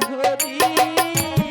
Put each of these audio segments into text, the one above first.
ধরি।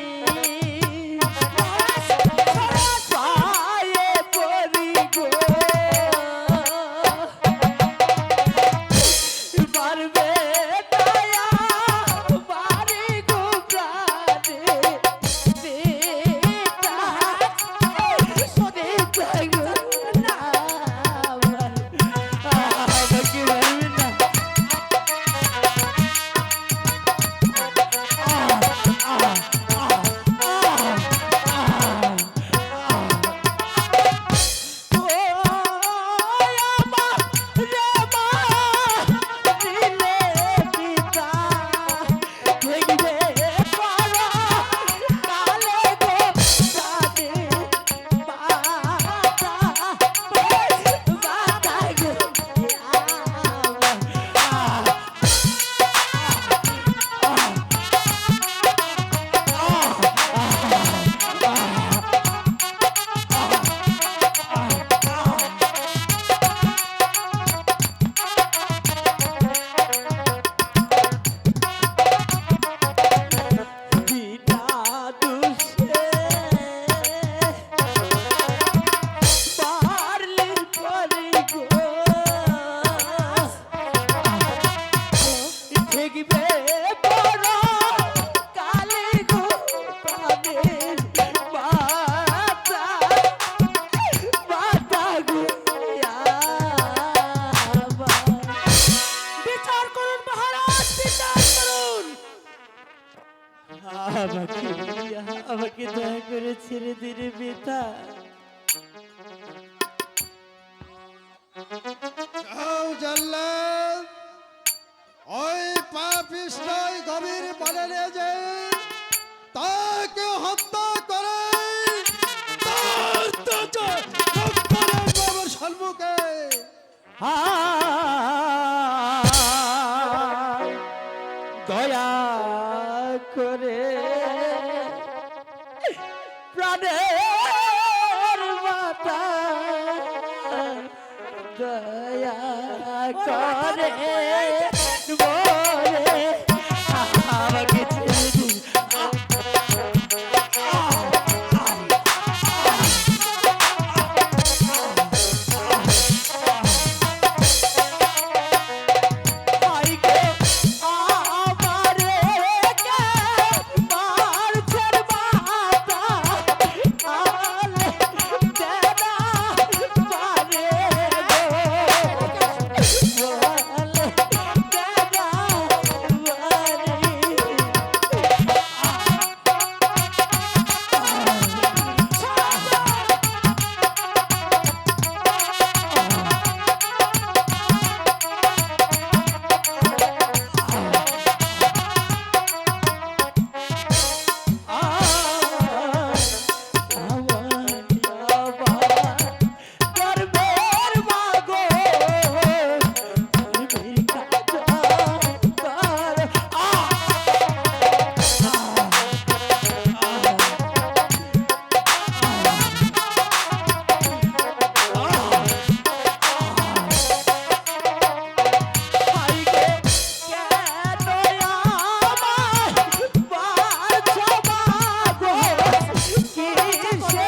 আমাকে আমাকে দয়া করে ছেড়ে দিলে বেতা গভীর বলে যে তাকে হত্যা করে তার হা হ্যাঁ প্রাণের মাতা দয়া করে। Shit.